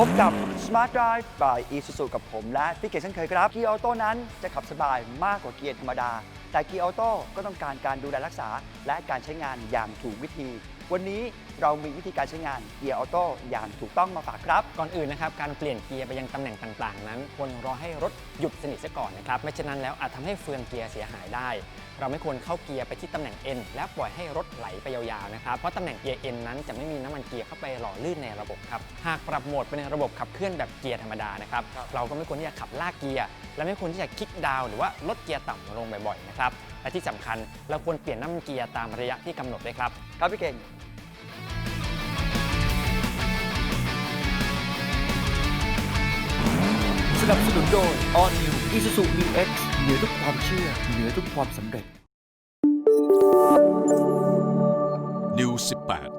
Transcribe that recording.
พบกับ Smart Drive by Isuzu กับผมและพี่เกศเช่นเคยครับ เกียร์ออโต้นั้นจะขับสบายมากกว่าเกียร์ธรรมดา แต่เกียร์ออโต้ก็ต้องการการดูแลรักษา และการใช้งานอย่างถูกวิธี วันนี้เรามีวิธีการใช้งานเกียร์ออโต้อย่างถูกต้องมาฝากครับ ก่อนอื่นนะครับการเปลี่ยนเกียร์ไปยังตำแหน่งต่างๆ นั้นควรรอให้รถหยุดสนิทซะก่อนนะครับไม่เช่นนั้นแล้วอาจทำให้เฟืองเกียร์เสียหายได้ เราไม่ควรเข้าเกียร์ไปที่ตำแหน่ง N และปล่อยให้รถไหลไปยาวๆนะครับเพราะตำแหน่งเกียร์ N นั้นจะไม่มีน้ำมันเกียร์เข้าไปหล่อลื่นในระบบครับหากปรับโหมดเป็นระบบขับเคลื่อนแบบเกียร์ธรรมดานะครับครับเราก็ไม่ควรที่จะขับลากเกียร์และไม่ควรที่จะคลิกดาวน์หรือว่าลดเกียร์ต่ำลงบ่อยๆนะครับและที่สำคัญเราควรเปลี่ยนน้ำมันเกียร์ตามระยะที่กำหนดด้วยครับ ครับพี่เก่งสนับสนุนโดย All New Isuzu New X เหนือทุกความเชื่อ เหนือทุกความสำเร็จ New 18